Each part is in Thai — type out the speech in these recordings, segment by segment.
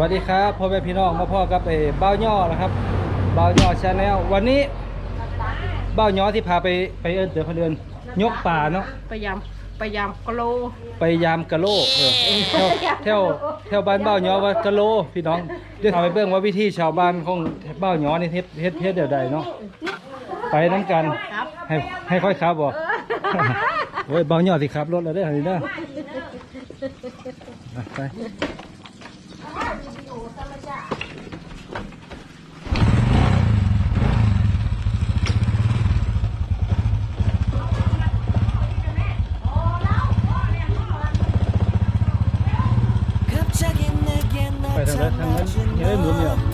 วัสดีครับพ่อแม่พี่น้องมาพ่อกับไอ้เบ้าย่อนะครับเบ้าย่อชาแนลวันนี้เบ้าย่อที่พาไปไปเอิญเดือพเดือนยกป่าเนาะไปยามไปยามกะโลไปยามกะโลเที่ยวเที่ยวเที่ยวบ้านเบ้าย่อว่ากะโลพี่น้องเดี๋ยวทำไปเบื้องว่าวิธีชาวบ้านของเบ้าย่อนี่เฮ็เฮ็เฮ็เดียวใดเนาะไปน้ำกันให้ให้ค่อยครับบอกเฮ้ยเบ้าย่อสิครับรถเราได้หันนี้เด้ไป 빨간 사탕은 얘 뭐냐?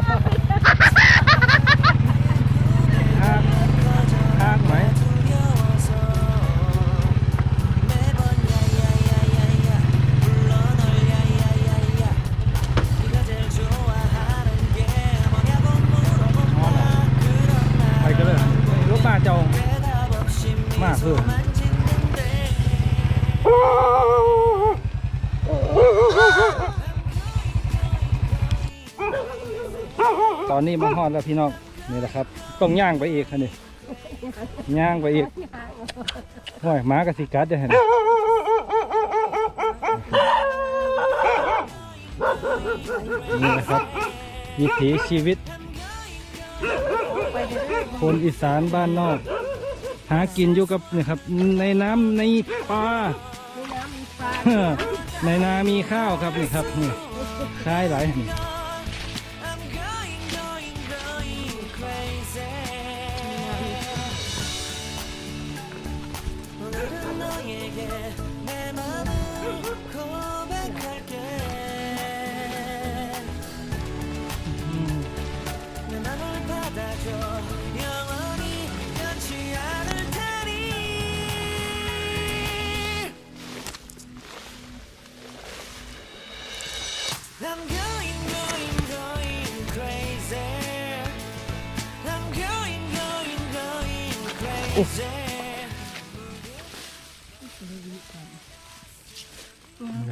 อนนี้มาฮอดแล้วพี่น้องนี่แหละครับ ต้องย่างไปอีกคันนี้ย่างไปอีกโอ้ยหมากระสิกัดเด้อเห็นนี่นะครับวิถีชีวิต คนอีสานบ้านนอก หากินอยู่กับนี่ครับ ในน้ำในปลาในนามีข้าวครับนี่ครับนี่คล้ายหลาย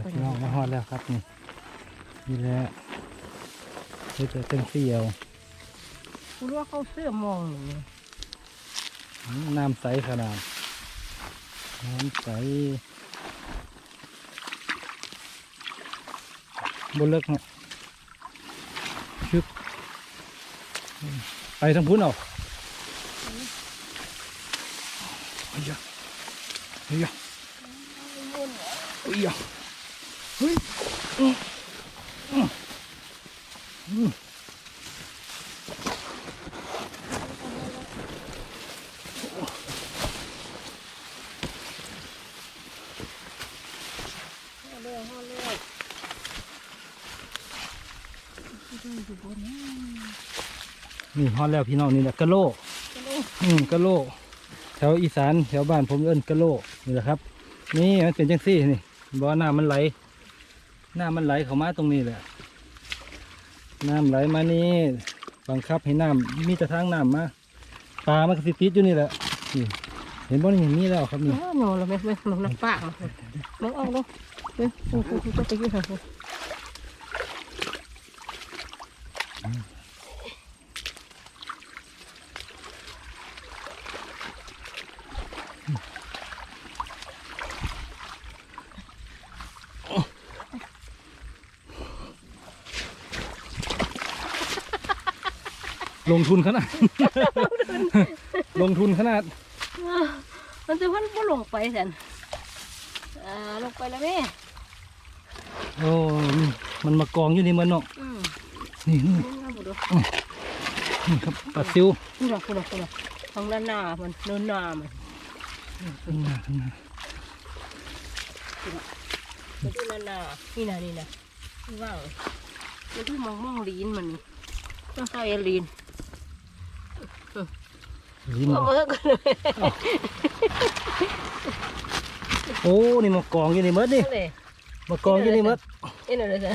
พี่น้องมาฮอดแล้วครับนี่นี่แหละเพื่อจะเต็มเสียวคุณว่าเขาเสื้อมองหนูอืมน้ำใสขนาดน้ำใส บนเลิกเนี่ยชึบไปทางพุ้นเอาเฮ้ยเฮ้ยเฮ้ยเฮ้ยอืมอืมอืม นี่ฮอดแล้วพี่น้องนี่แหละกะโลอืมกะโลแถวอีสานแถวบ้านผมเอิ้นกะโลนี่แหละครับ นี่มันเป็นจังซี่นี่บ่อน้ำมันไหลน้ำมันไหลเข้ามาตรงนี้แหละน้ำไหลมานี่บังคับให้น้ำมีแต่ทางน้ำมาปลามันก็สิติดอยู่นี่แหละนี่เห็นบ่นี่มีแล้วครับนี่เออหนูเราไม่ไม่หนูน้ำปากลงเอาลงเฮ้ยคุณคุณคุณไปยืดเหรอ ลงทุนขนาด ลงทุนขนาด มันจะพันบ่ลงไปแสนอ่าลงไปแล้วแม่โอ้มันมากองอยู่นี่มันเนาะอืมนี่นี่นี่น่าบุดูนี่ครับปลาซิวคุณหรอคุณหรอคุณหรอทางด้านหน้ามันเนินหน้ามันข้างหน้าข้างหน้าไปดูด้านหน้านี่นะนี่นะนี่ว่างมันดูมองมองลีนมันต้องใส่ลีน ลิ้นเอามาก็เลยโอ้นี่มากองอยู่นี่มดนี่เลยมากองอยู่นี่มดเอ็นอะไรจ้ะ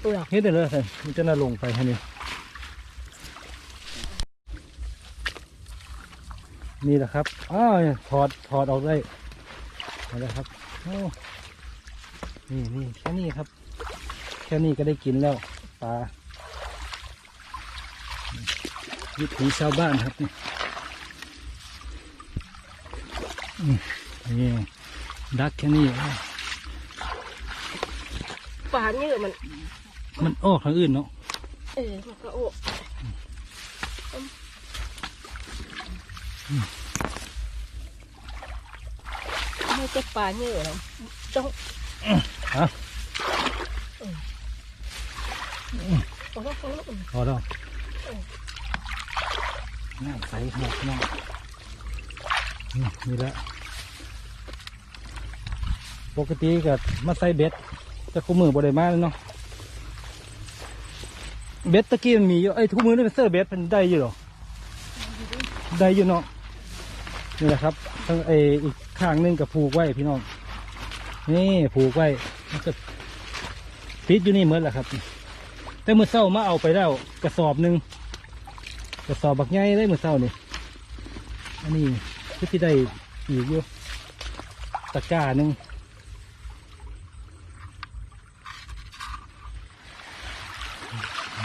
คุณหรอเฮ็ดได้เลยสิมันจะน่าลงไปฮะนี่นี่แหละครับอ้าวถอดถอดออกได้เอาละครับโอ้นี่นี่แค่นี้ครับ แค่นี้ก็ได้กินแล้วปลาวิถีชาวบ้านครับนี่ นี่นี่ดักแค่นี้ป่านนี่มัน มันออกทางอื่นเนาะเออมันก็โอ้ไม่จะป่าเยอะหรอกจ้องฮะโอ้โหพอแล้วน้ำใสขนาดนี้นี่นี่แหละ ปกติก็มาใส่เบ็ดแต่คู่มือบไดมาเลยเนาะเบ็ดตะกี้มันมีอยู่ไอ้คู่มือนี่เป็นเสื้อเบ็ดมันได้อยู่หรอได้อยู่เนาะนี่แหละครับทั้งไอ้อีกข้างหนึงกับผูกไว้พี่น้องนี่ผูกไว้มันก็ติดอยู่นี่เหมือนแหละครับ แต่มือเศร้ามาเอาไปแล้วกระสอบหนึ่งกระสอบบักใหญ่ได้มือเศร้านี่อันนี้ที่ได้อีกอยู่ตะกร้าหนึ่ง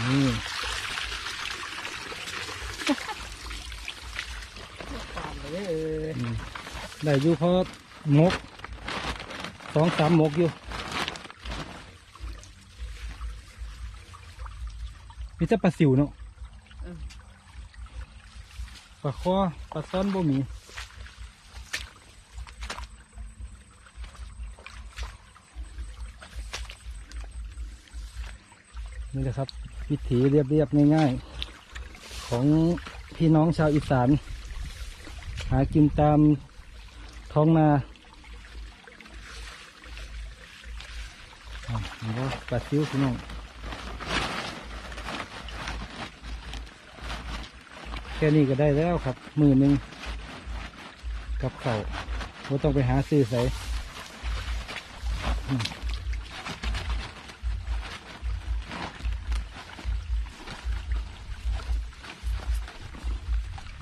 นี่ป่านเลยเอออืมได้อยู่เพราะมกสองสามมกอยู่มีแต่ปลาสิวเนาะปลาคอปลาซ้อนบ่มีนี่แหละครับ วิถีเรียบๆง่าย ๆ ของพี่น้องชาวอีสาน หากินตามท้องนาอ่านี่ก็ปลาซิวพี่น้องแค่นี้ก็ได้แล้วครับ มือหนึ่งกับเขาวไม่ต้องไปหาซื้อใส่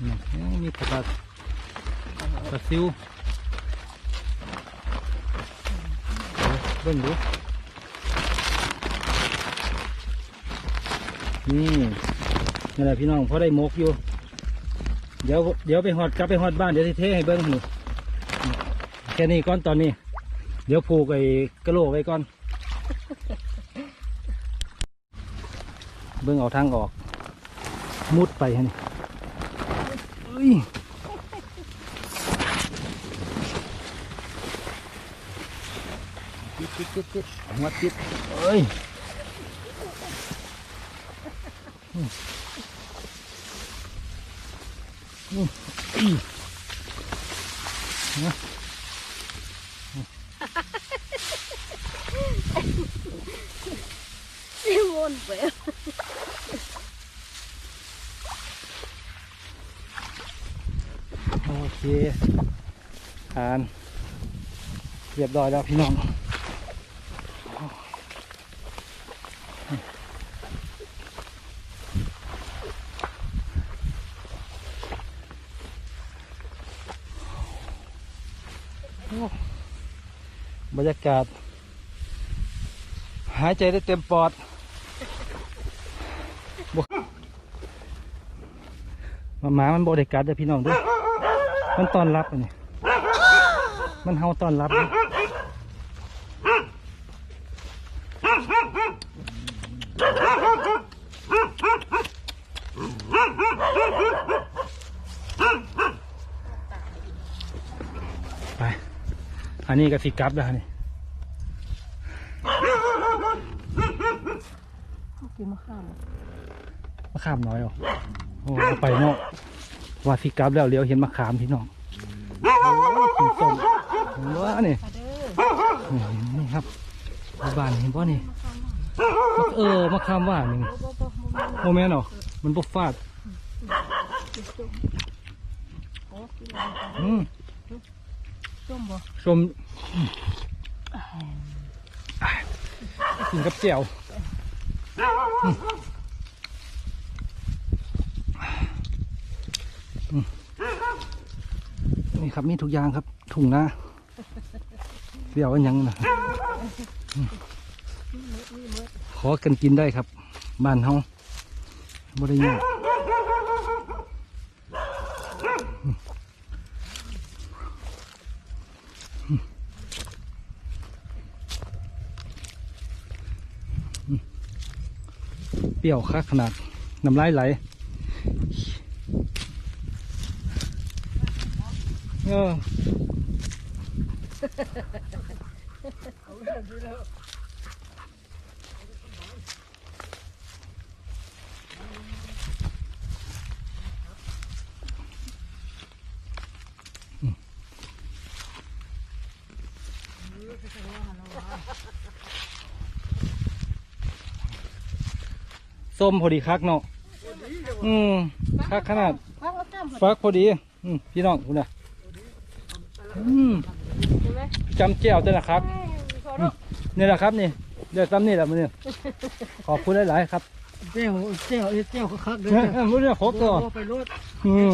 มนี่ยมีปลาปลาซิวเบิ่งดูนี่นี่แหละพี่น้องพอได้มกอยู่ เดี๋ยวเดี๋ยวไปหอดกลับไปหอดบ้านเดี๋ยวสิเทให้เบิ้งนี่แค่นี้ก่อนตอนนี้ เดี๋ยวผูกไอ้กระโหลกไว้ก่อน เบิ้งเอาทางออก มุดไปฮะนี่ ยติดติดติดติดหัวติดเอ้ยอืมอืมอีนะซิมนไป โอ เคผ่านเรียบร้อยแล้วพี่น้องบรรยากาศ หายใจได้เต็มปอดมาหมามันบริการเด้พี่น้องด้วย มันตอนรับอันนี้มันเฮาตอนรับนะไป อันนี้ก็สิกลับแล้วนี่กินมะขามมะขามน้อยเหรอโอ้เอาไปเนาะ ว่าสิกลับแล้วเลี้ยวเห็นมะขามพี่น้องโอ้ยสีส้มเห็นว่านี่ค่ะเด้อนี่นี่ครับบ้านเห็นป่ะนี่มะเออมะขามว่านี่บ่บ่บ่บ่โมแม่นเหรอมันบกฟาดโอ้กินอะไรกันอืมส้มบ่ชมกินกับแจ่วอืมอืม นี่ครับมีทุกอย่างครับ ถุงนะเดี๋ยวอันยังนะขอกันกินได้ครับ บ้านเฮาบริยากเปรี้ยวคักขนาด น้ำลายไหล เออส้มพอดีคักเนาะ อืมคักขนาดพักแล้วจ้ำฟักพอดี อืมพี่น้องคุณนะ อืมใช่ไหมจำแจ่วด้วยนะครับพอแล้วนี่แหละครับนี่เดี๋ยวซ้ำนี่แหละมันเนี่ยขอบคุณหลายๆครับเจ้าเจ้าเจ้าคักๆเลยมันเนี่ยครบตัวไปรถอืม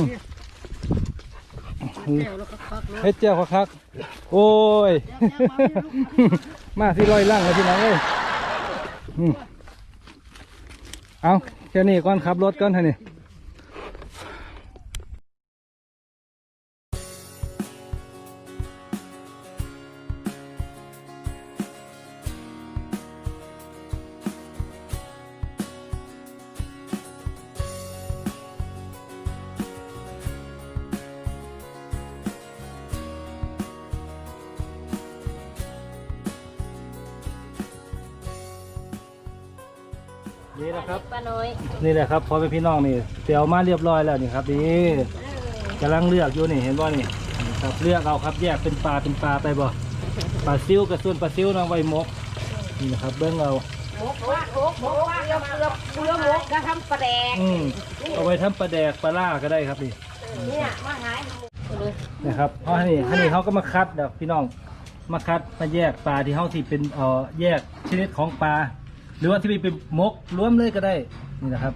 เจ้าแล้วคักๆเลยเฮ็ดแจ่วคักๆโอ้ย มาที่ลอยล่างเลยพี่น้องเอ้ยอืมเอาแค่นี้ก่อนขับรถก่อนเท่านี้ ครับป้าน้อยนี่แหละครับพอเป็นพี่น้องนี่เตียวมาเรียบร้อยแล้วนี่ครับนี่กำลังเลือกอยู่นี่เห็นบ่นี่นี่ครับเลือกเอาครับแยกเป็นปลาเป็นปลาไปบ่ปลาซิวกับส่วนปลาซิวน้องไว้หมกนี่นะครับเบิ้งเอาหมกว่าหมกหมกว่าเกลือเกลือเกลือหมกก็ทำปลาแดงอืมเอาไว้ทำปลาแดกปลาล่าก็ได้ครับนี่เนี่ยมาหายเลยนะครับเพราะอันนี้อันนี้เขาก็มาคัดเดี๋ยวพี่น้องมาคัดมาแยกปลาที่เขาที่เป็นเอ่อแยกชนิดของปลา หรือว่าที่เป็นมกรวมเลยก็ได้นี่นะครับ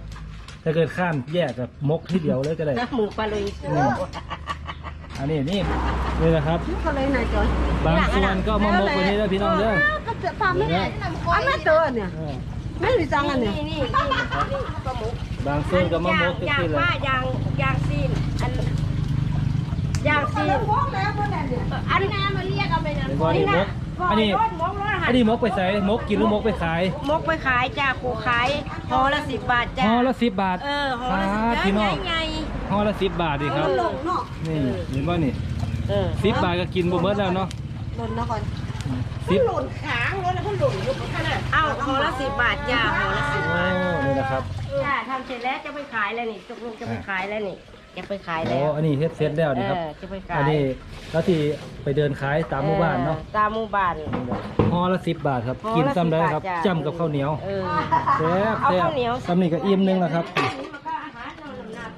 ถ้าเกิดข้ามแยกกับมกที่เดียวเลยก็ได้นะหมูปลาเลยอืมอันนี้นี่นี่นะครับก็เลยนายจอยบางส่วนก็มามกไว้นี่แล้วพี่น้องเด้อก็จะทำไม่ได้อันนั้นตัวเนี่ยเออไม่มีจังอันเนี่ยนี่นี่นี่ปลาหมกบางส่วนก็มามกย่างขึ้นเลยว่ายางยางซีนอันยางซีนฟ้องแล้วคนนั้นเนี่ยอันนี้มาเรียกเอาไปนะเห็นบ่นี่มกอันนี้รถมกรถหั อันนี้มกไปใส่มกกินหรือมกไปขายมกไปขายจ้าครูขายห่อละสิบบาทจ้าห่อละสิบบาทเออห่อละสิบครับพี่น้องใหญ่ห่อละสิบบาทดีครับหลงเนาะนี่เห็นว่านี่เออสิบบาทก็กินบ่เมิดแล้วเนาะหล่นเนาะก่อนสิบหล่นขางรถแล้วก็หล่นอยู่ขนาดเอาห่อละสิบบาทจ้าห่อละสิบโอ้บาทนี่นะครับจ้าทำเสร็จแล้วจะไปขายแล้วนี่ตกลงจะไปขายแล้วนี่ จะไปขายโอ้แล้วอันนี้เฮ็ดเสร็จแล้วนี่ครับ เออจะไปขายอันนี้แล้วที่ไปเดินขายตามหมู่บ้านเนาะออตามหมู่บ้านห่อละสิบบาทครับ ห่อละกินซ้ำได้10ครับบาทจ้ะจ้ำกับข้าวเหนียวเออ แซ่บเอาแซ่บข้าวเหนียว ซ้ำนี่ก็อิ่มหนึงแล้วครับ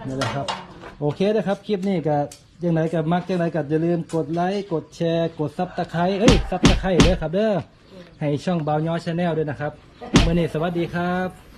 นี่แหละครับ โอเคนะครับ คลิปนี้ก็ยังไงก็มักยังไงก็อย่าลืมกดไลค์กดแชร์กดซับตะไคร้เอ้ยซับตะไคร้เด้อครับเด้อให้ช่องเบาย้อชาแนลด้วยนะครับเมื่อนี้สวัสดีครับ